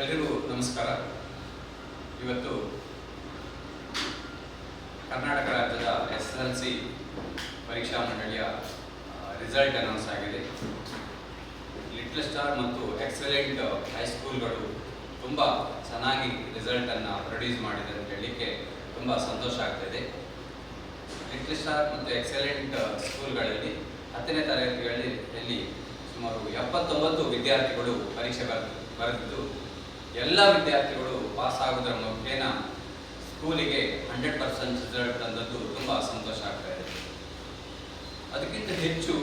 ಎಲ್ರಿಗೂ ನಮಸ್ಕಾರ. ಇವತ್ತು ಕರ್ನಾಟಕ ರಾಜ್ಯದ ಎಸ್ ಎಲ್ ಸಿ ಪರೀಕ್ಷಾ ಮಂಡಳಿಯ ರಿಸಲ್ಟ್ ಅನೌನ್ಸ್ ಆಗಿದೆ. ಲಿಟ್ಲ್ ಸ್ಟಾರ್ ಮತ್ತು ಎಕ್ಸಲೆಂಟ್ ಹೈಸ್ಕೂಲ್ಗಳು ತುಂಬ ಚೆನ್ನಾಗಿ ರಿಸಲ್ಟನ್ನು ಪ್ರೊಡ್ಯೂಸ್ ಮಾಡಿದೆ ಅಂತ ಹೇಳಲಿಕ್ಕೆ ತುಂಬ ಸಂತೋಷ ಆಗ್ತಿದೆ. ಲಿಟ್ಲ್ ಸ್ಟಾರ್ ಮತ್ತು ಎಕ್ಸಲೆಂಟ್ ಸ್ಕೂಲ್ಗಳಲ್ಲಿ ಹತ್ತನೇ ತರಗತಿಗಳಲ್ಲಿ ಸುಮಾರು ಎಪ್ಪತ್ತೊಂಬತ್ತು ವಿದ್ಯಾರ್ಥಿಗಳು ಪರೀಕ್ಷೆ ಬರೆದು ಬರೆದಿದ್ದು ಎಲ್ಲ ವಿದ್ಯಾರ್ಥಿಗಳು ಪಾಸ್ ಆಗೋದ್ರ ಮುಖೇನ ಸ್ಕೂಲಿಗೆ ಹಂಡ್ರೆಡ್ ಪರ್ಸೆಂಟ್ ರಿಸಲ್ಟ್ ತಂದದ್ದು ತುಂಬ ಸಂತೋಷ ಆಗ್ತಾ ಇದೆ. ಅದಕ್ಕಿಂತ ಹೆಚ್ಚು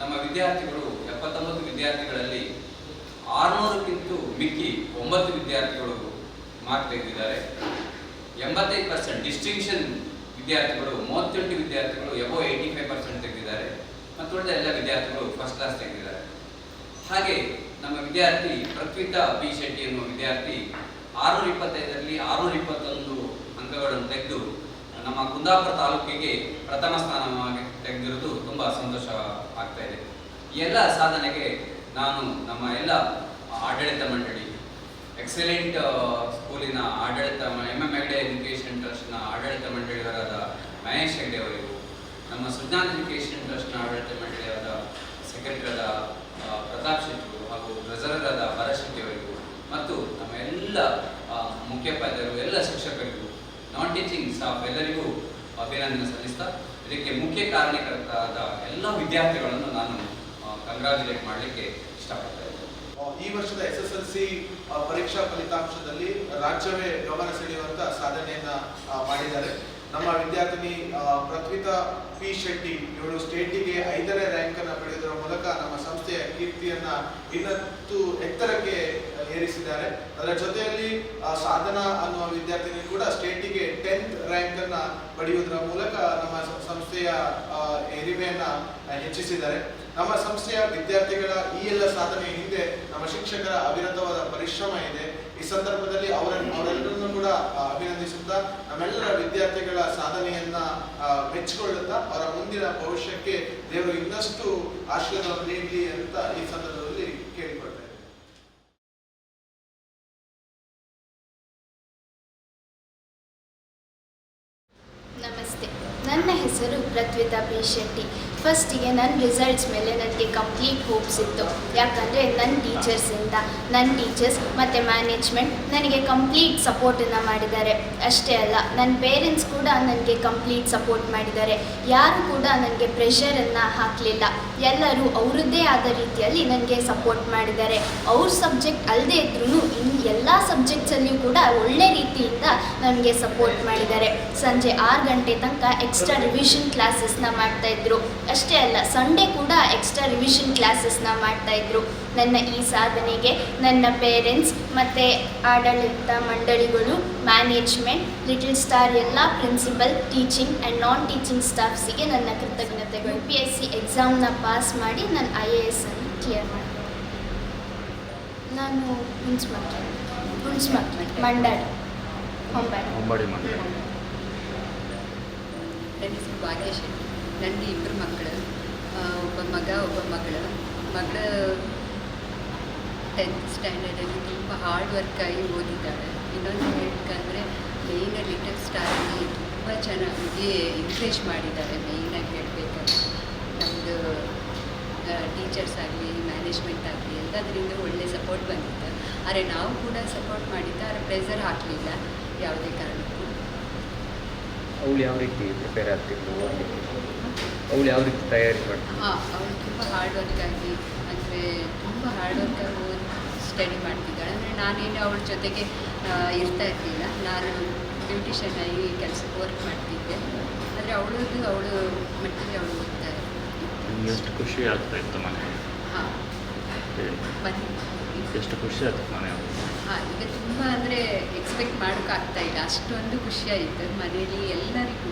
ನಮ್ಮ ವಿದ್ಯಾರ್ಥಿಗಳು, ಎಪ್ಪತ್ತೊಂಬತ್ತು ವಿದ್ಯಾರ್ಥಿಗಳಲ್ಲಿ ಆರುನೂರಕ್ಕಿಂತ ಮಿಕ್ಕಿ ಒಂಬತ್ತು ವಿದ್ಯಾರ್ಥಿಗಳು ಮಾರ್ಕ್ ತೆಗೆದಿದ್ದಾರೆ. ಎಂಬತ್ತೈದು ಪರ್ಸೆಂಟ್ ಡಿಸ್ಟಿಂಕ್ಷನ್ ವಿದ್ಯಾರ್ಥಿಗಳು, ಮೂವತ್ತೆಂಟು ವಿದ್ಯಾರ್ಥಿಗಳು ಎಬೋ ಏಯ್ಟಿ ಫೈವ್ ಪರ್ಸೆಂಟ್ ತೆಗೆದಿದ್ದಾರೆ. ಮತ್ತು ಉಳಿದ ಎಲ್ಲ ವಿದ್ಯಾರ್ಥಿಗಳು ಫಸ್ಟ್ ಕ್ಲಾಸ್ ತೆಗೆದಿದ್ದಾರೆ. ಹಾಗೆ ನಮ್ಮ ವಿದ್ಯಾರ್ಥಿ ಪ್ರತ್ವಿತ ಬಿ ಶೆಟ್ಟಿ ಎನ್ನುವ ವಿದ್ಯಾರ್ಥಿ ಆರುನೂರ ಇಪ್ಪತ್ತೈದರಲ್ಲಿ ಆರುನೂರ ಇಪ್ಪತ್ತೊಂದು ಅಂಕಗಳನ್ನು ತೆಗೆದು ನಮ್ಮ ಕುಂದಾಪುರ ತಾಲೂಕಿಗೆ ಪ್ರಥಮ ಸ್ಥಾನವಾಗಿ ತೆಗೆದಿರೋದು ತುಂಬ ಸಂತೋಷ ಆಗ್ತಾ ಇದೆ. ಎಲ್ಲ ಸಾಧನೆಗೆ ನಾನು ನಮ್ಮ ಎಲ್ಲ ಆಡಳಿತ ಮಂಡಳಿ, ಎಕ್ಸಲೆಂಟ್ ಸ್ಕೂಲಿನ ಆಡಳಿತ ಎಂ ಎಂ ಹೆಗ್ಡೆ ಎಜುಕೇಷನ್ ಟ್ರಸ್ಟ್ನ ಆಡಳಿತ ಮಂಡಳಿಯವರಾದ ಮಹೇಶ್ ಹೆಗ್ಡೆ ಅವರಿಗೂ, ನಮ್ಮ ಸುಜ್ಞಾನ್ ಎಜುಕೇಷನ್ ಟ್ರಸ್ಟ್ನ ಆಡಳಿತ ಮಂಡಳಿಯಾದ ಸೆಕ್ರೆಟರಿ ಆದ ಪ್ರತಾಪ್ ಶೆಟ್ಟರು ಹಾಗೂ ಟ್ರೆಸರರ್ ಆದ ಭರತ್ ಶೆಟ್ಟಿ ಅವರಿಗೂ ಮತ್ತು ನಮ್ಮ ಎಲ್ಲ ಆ, ಮುಖ್ಯೋಪಾಧ್ಯಾಯರು ಎಲ್ಲ ಶಿಕ್ಷಕರಿಗೂ ನಾನ್ ಟೀಚಿಂಗ್ ಸ್ಟಾಫ್ ಎಲ್ಲರಿಗೂ ಅಭಿನಂದನೆ ಸಲ್ಲಿಸ್ತಾ ಇದಕ್ಕೆ ಮುಖ್ಯ ಕಾರಣಕರ್ತಾದ ಎಲ್ಲ ವಿದ್ಯಾರ್ಥಿಗಳನ್ನು ನಾನು ಕಂಗ್ರಾಚುಲೇಟ್ ಮಾಡಲಿಕ್ಕೆ ಇಷ್ಟಪಡ್ತಾ ಇದ್ದೇನೆ. ಈ ವರ್ಷದ ಎಸ್ ಎಸ್ ಎಲ್ ಸಿ ಪರೀಕ್ಷಾ ಫಲಿತಾಂಶದಲ್ಲಿ ರಾಜ್ಯವೇ ಗಮನ ಸೆಳೆಯುವಂತ ಸಾಧನೆಯನ್ನ ಮಾಡಿದ್ದಾರೆ. ನಮ್ಮ ವಿದ್ಯಾರ್ಥಿನಿ ಪ್ರಥ್ವಿತಾ ಪಿ ಶೆಟ್ಟಿ, ಇವಳು ಸ್ಟೇಟಿಗೆ ಐದನೇ ರ್ಯಾಂಕ್ ಅನ್ನ ಪಡೆಯುವುದರ ಮೂಲಕ ನಮ್ಮ ಸಂಸ್ಥೆಯ ಕೀರ್ತಿಯನ್ನ ಇನ್ನತ್ತು ಎತ್ತರಕ್ಕೆ ಏರಿಸಿದ್ದಾರೆ. ಅದರ ಜೊತೆಯಲ್ಲಿ ಸಾಧನಾ ಅನ್ನುವ ವಿದ್ಯಾರ್ಥಿನಿ ಕೂಡ ಸ್ಟೇಟಿಗೆ ಟೆಂತ್ ರ್ಯಾಂಕ್ ಅನ್ನ ಪಡೆಯುವುದರ ಮೂಲಕ ನಮ್ಮ ಸಂಸ್ಥೆಯ ಹಿರಿಮೆಯನ್ನು ಹೆಚ್ಚಿಸಿದ್ದಾರೆ. ನಮ್ಮ ಸಂಸ್ಥೆಯ ವಿದ್ಯಾರ್ಥಿಗಳ ಈ ಎಲ್ಲ ಸಾಧನೆ ಹಿಂದೆ ನಮ್ಮ ಶಿಕ್ಷಕರ ಅವಿರತವಾದ ಪರಿಶ್ರಮ ಇದೆ. ಈ ಸಂದರ್ಭದಲ್ಲಿ ಅವರನ್ನು ಅವರೆಲ್ಲರನ್ನು ಕೂಡ ಅಭಿನಂದಿಸುತ್ತಾ ನಮ್ಮೆಲ್ಲರ ವಿದ್ಯಾರ್ಥಿಗಳ ಸಾಧನೆಯನ್ನ ಮೆಚ್ಚಿಕೊಳ್ಳುತ್ತಾ ಅವರ ಮುಂದಿನ ಭವಿಷ್ಯಕ್ಕೆ ದೇವರು ಇನ್ನಷ್ಟು ಆಶೀರ್ವಾದ ನೀಡಲಿ ಅಂತ ಈ ಸಂದರ್ಭದಲ್ಲಿ ಪ್ರತ್ವಿತಾ ಪಿ ಶೆಟ್ಟಿ ಫಸ್ಟಿಗೆ ನನ್ನ ರಿಸಲ್ಟ್ಸ್ ಮೇಲೆ ನನಗೆ ಕಂಪ್ಲೀಟ್ ಹೋಪ್ಸ್ ಇತ್ತು. ಯಾಕಂದರೆ ನನ್ನ ಟೀಚರ್ಸಿಂದ ನನ್ನ ಟೀಚರ್ಸ್ ಮತ್ತು ಮ್ಯಾನೇಜ್ಮೆಂಟ್ ನನಗೆ ಕಂಪ್ಲೀಟ್ ಸಪೋರ್ಟನ್ನು ಮಾಡಿದ್ದಾರೆ. ಅಷ್ಟೇ ಅಲ್ಲ ನನ್ನ ಪೇರೆಂಟ್ಸ್ ಕೂಡ ನನಗೆ ಕಂಪ್ಲೀಟ್ ಸಪೋರ್ಟ್ ಮಾಡಿದ್ದಾರೆ. ಯಾರು ಕೂಡ ನನಗೆ ಪ್ರೆಷರನ್ನು ಹಾಕಲಿಲ್ಲ. ಎಲ್ಲರೂ ಅವರದ್ದೇ ಆದ ರೀತಿಯಲ್ಲಿ ನನಗೆ ಸಪೋರ್ಟ್ ಮಾಡಿದ್ದಾರೆ. ಅವ್ರ ಸಬ್ಜೆಕ್ಟ್ ಅಲ್ಲದೆ ಇದ್ರೂ ಇನ್ನು ಎಲ್ಲ ಸಬ್ಜೆಕ್ಟ್ಸಲ್ಲಿಯೂ ಕೂಡ ಒಳ್ಳೆ ರೀತಿಯಿಂದ ನನಗೆ ಸಪೋರ್ಟ್ ಮಾಡಿದ್ದಾರೆ. ಸಂಜೆ ಆರು ಗಂಟೆ ತನಕ ಎಕ್ಸ್ಟ್ರಾ ರಿವಿಷನ್ ಕ್ಲಾಸಸ್ನ ಮಾಡ್ತಾಯಿದ್ರು ಅಷ್ಟೇ ಅಲ್ಲ ಸಂಡೇ ಕೂಡ ಎಕ್ಸ್ಟ್ರಾ ರಿವಿಷನ್ ಕ್ಲಾಸಸ್ನ ಮಾಡ್ತಾಯಿದ್ರು ನನ್ನ ಈ ಸಾಧನೆಗೆ ನನ್ನ ಪೇರೆಂಟ್ಸ್ ಮತ್ತು ಆಡಳಿತ ಮಂಡಳಿಗಳು ಮ್ಯಾನೇಜ್ಮೆಂಟ್ ಲಿಟಲ್ ಸ್ಟಾರ್ ಎಲ್ಲ principal teaching and non teaching ಸ್ಟಾಫ್ಸಿಗೆ ನನ್ನ ಕೃತಜ್ಞತೆಗಳು. ಪಿ ಎಸ್ ಸಿ ಎಕ್ಸಾಮ್ನ ಪಾಸ್ ಮಾಡಿ ನಾನು ಐ ಎ ಎಸ್ ಅನ್ನು ಕ್ಲಿಯರ್ ಮಾಡಿದೆ. ನಾನು ಹುಣ್ಸ್ಮಕ್ಕಿ ಮಾಡ್ತೀನಿ ಮಂಡಳಿ. ಹೊಂಬಾಡಿ ಮಂಡಳಿ. ಮಾಡಿ ನನ್ನ ಹೆಸರು ಶೆಟ್ಟಿ ನನಗೆ ಇಬ್ಬರು ಮಕ್ಕಳು ಒಬ್ಬ ಮಗ, ಒಬ್ಬ ಮಗಳು. ಮಗಳು ಟೆಂತ್ ಸ್ಟ್ಯಾಂಡರ್ಡಲ್ಲಿ ತುಂಬ ಹಾರ್ಡ್ ವರ್ಕಾಗಿ ಓದಿದ್ದಾಳೆ. ಇನ್ನೊಂದು ಹೇಳಬೇಕಂದ್ರೆ ಮೇಯ್ನ ಲಿಟಲ್ ಸ್ಟಾರಲ್ಲಿ ತುಂಬ ಚೆನ್ನಾಗಿ ಎನ್ಕರೇಜ್ ಮಾಡಿದ್ದಾರೆ ಮೇಯ್ನಾಗಿ ಹೇಳಬೇಕಂದ್ರೆ. ನಮ್ಮದು ಟೀಚರ್ಸ್ ಆಗಲಿ ಮ್ಯಾನೇಜ್ಮೆಂಟ್ ಆಗಲಿ ಎಲ್ಲದರಿಂದ ಒಳ್ಳೆ ಸಪೋರ್ಟ್ ಬಂದಿತ್ತು. ಆದರೆ ನಾವು ಕೂಡ ಸಪೋರ್ಟ್ ಮಾಡಿದ್ದ, ಆದರೆ ಪ್ರೆಸರ್ ಹಾಕಲಿಲ್ಲ ಯಾವುದೇ ಕಾರಣಕ್ಕೂ. ಅವಳು ಯಾವ ರೀತಿ ಪ್ರಿಪೇರ್ ಆಗ್ತಿದ್ಲು ಓದಲಿಕ್ಕೆ ಅವಳು ಯಾವ ರೀತಿ ತಯಾರಿ ಮಾಡ್ತಿದ್ಲು? ಹಾಂ ಅವಳು ತುಂಬ ಹಾರ್ಡ್ ವರ್ಕ್ ಆಗಿ ಅಂದರೆ ತುಂಬ ಹಾರ್ಡ್ ವರ್ಕ್ ಆಗಿ ಓದಿ ಸ್ಟಡಿ ಮಾಡ್ತಿದ್ದಾಳೆ. ಅಂದರೆ ನಾನೇನು ಅವಳ ಜೊತೆಗೆ ಇರ್ತಾ ಇರಲಿಲ್ಲ. ನಾನು ಬ್ಯೂಟಿಷಿಯನ್ ಆಗಿ ಕೆಲಸಕ್ಕೆ ವರ್ಕ್ ಮಾಡ್ತಿದ್ದೆ. ಆದರೆ ಅವಳದು ಅವಳು ಮಟ್ಟಿಗೆ ಅವಳು ಓದ್ತಾ ಇರ್ತಾರೆ ಎಷ್ಟು ಖುಷಿ ಆಗ್ತಾ ಇತ್ತು ಮನೆ? ಹಾಂ. ಬನ್ನಿ. ಎಷ್ಟು ಖುಷಿ ಆಗ್ತದೆ ಮನೆ? ಹಾಂ ಈಗ ತುಂಬ ಅಂದರೆ ಎಕ್ಸ್ಪೆಕ್ಟ್ ಮಾಡೋಕ್ಕಾಗ್ತಾ ಇಲ್ಲ. ಅಷ್ಟೊಂದು ಖುಷಿಯಾಯಿತು. ಮನೆಯಲ್ಲಿ ಎಲ್ಲರಿಗೂ.